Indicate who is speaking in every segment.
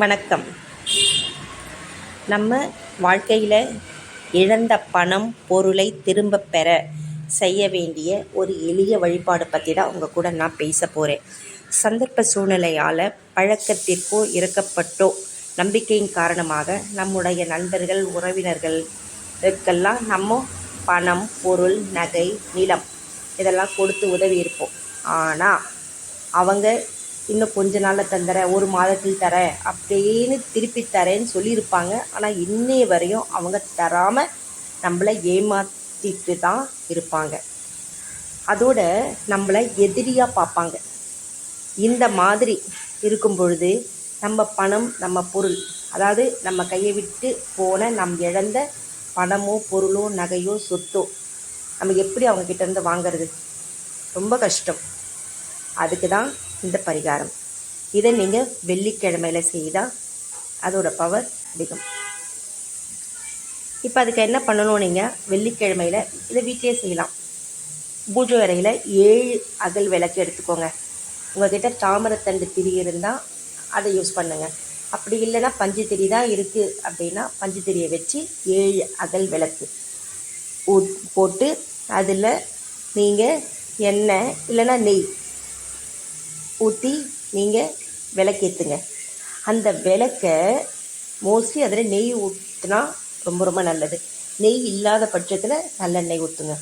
Speaker 1: வணக்கம். நம்ம வாழ்க்கையில் இழந்த பணம் பொருளை திரும்ப பெற செய்ய வேண்டிய ஒரு எளிய வழிபாடு பற்றி தான் உங்கள் கூட நான் பேச போகிறேன் சந்தர்ப்ப சூழ்நிலையால் பழக்கத்திற்கோ இறக்கப்பட்டோ நம்பிக்கையின் காரணமாக நம்முடைய நண்பர்கள் உறவினர்களுக்கெல்லாம் நம்ம பணம் பொருள் நகை நிலம் இதெல்லாம் கொடுத்து உதவி இருப்போம். ஆனால் அவங்க இன்னும் கொஞ்ச நாளில் தந்துறேன் ஒரு மாதத்தில் தரேன் அப்படின்னு திருப்பி தரேன்னு சொல்லியிருப்பாங்க. ஆனால் இன்னைய வரையும் அவங்க தராமல் நம்மளை ஏமாற்றிட்டு தான் இருப்பாங்க. அதோட நம்மளை எதிரியாக பார்ப்பாங்க. இந்த மாதிரி இருக்கும் பொழுது நம்ம பணம் நம்ம பொருள் அதாவது நம்ம கையை விட்டு போன நம் இழந்த பணமோ பொருளோ நகையோ சொத்தோ நம்ம எப்படி அவங்கக்கிட்டேருந்து இருந்து வாங்குறது? ரொம்ப கஷ்டம். அதுக்கு தான் இந்த பரிகாரம். இதை நீங்கள் வெள்ளிக்கிழமையில் செய்தால் அதோட பவர் அதிகம். இப்போ அதுக்கு என்ன பண்ணணும் நீங்கள் வெள்ளிக்கிழமையில் இதை வீட்டிலே செய்யலாம். பூஜை அறையில் ஏழு அகல் விளக்கு எடுத்துக்கோங்க. உங்கள்கிட்ட தாமரத்தண்டு திரி இருந்தால் அதை யூஸ் பண்ணுங்கள் அப்படி இல்லைன்னா பஞ்சு திரி தான் இருக்குது அப்படின்னா பஞ்சு திரியை வச்சு ஏழு அகல் விளக்கு போட்டு அதில் நீங்கள் எண்ணெய் இல்லைன்னா நெய் ஊற்றி நீங்கள் விளக்கேற்றுங்க அந்த விளக்கை மோஸ்ட்லி அதில் நெய் ஊற்றினா ரொம்ப ரொம்ப நல்லது. நெய் இல்லாத பட்சத்தில் நல்லெண்ணெய் ஊற்றுங்க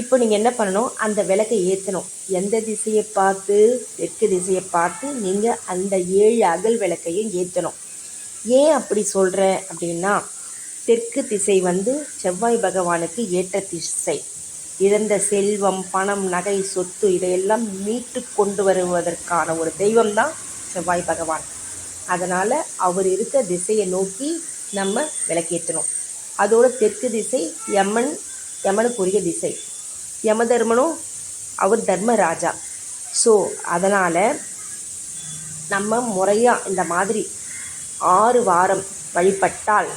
Speaker 1: இப்போ நீங்கள் என்ன பண்ணணும்? அந்த விளக்கை ஏற்றணும் எந்த திசையை பார்த்து தெற்கு திசையை பார்த்து நீங்கள் அந்த ஏழு அகல் விளக்கையும் ஏற்றணும் ஏன் அப்படி சொல்கிறேன் அப்படின்னா தெற்கு திசை வந்து செவ்வாய் பகவானுக்கு ஏற்ற திசை. இழந்த செல்வம் பணம் நகை சொத்து இதையெல்லாம் மீட்டு கொண்டு வருவதற்கான ஒரு தெய்வம் தான் செவ்வாய் பகவான். அதனால் அவர் இருக்க திசையை நோக்கி நம்ம விளக்கேற்றணும். அதோட தெற்கு திசை யமன் யமனுக்குரிய திசை. யமதர்மனும் அவர் தர்மராஜா. ஸோ அதனால் நம்ம முறையாக இந்த மாதிரி ஆறு வாரம் வழிபட்டால்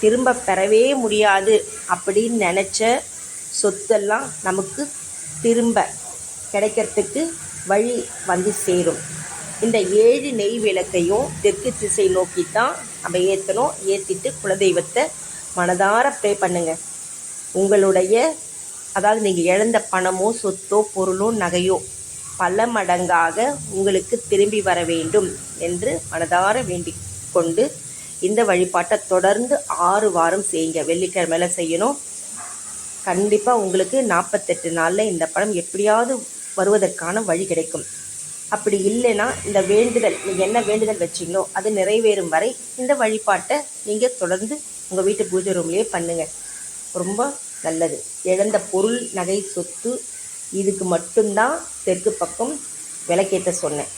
Speaker 1: திரும்ப பெறவே முடியாது அப்படின்னு நினச்ச சொத்தெல்லாம் நமக்கு திரும்ப கிடைக்கிறதுக்கு வழி வந்து சேரும். இந்த ஏழு நெய் விளக்கையும் தெற்கு திசை நோக்கி தான் நம்ம ஏற்றணும் ஏற்றிட்டு குலதெய்வத்தை மனதார ப்ரே பண்ணுங்க. உங்களுடைய அதாவது நீங்கள் இழந்த பணமோ சொத்தோ பொருளோ நகையோ பல மடங்காக உங்களுக்கு திரும்பி வர வேண்டும் என்று மனதார வேண்டிக் கொண்டு இந்த வழிபாட்டை தொடர்ந்து ஆறு வாரம் செய்யுங்க. வெள்ளிக்கிழமையில செய்யணும். கண்டிப்பாக உங்களுக்கு நாற்பத்தெட்டு நாளில் இந்த படம் எப்படியாவது வருவதற்கான வழி கிடைக்கும். அப்படி இல்லைன்னா இந்த வேண்டுதல் நீங்கள் என்ன வேண்டுதல் வச்சிங்களோ அது நிறைவேறும் வரை இந்த வழிபாட்டை நீங்கள் தொடர்ந்து உங்கள் வீட்டு பூஜை ரூம்லேயே பண்ணுங்கள் ரொம்ப நல்லது. இழந்த பொருள் நகை சொத்து இதுக்கு மட்டும்தான் தெற்கு பக்கம் விளக்கேற்ற சொன்னேன்.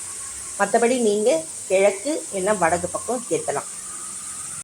Speaker 1: மற்றபடி நீங்கள் கிழக்கு இல்லைன்னா வடக்கு பக்கம் ஏற்றலாம்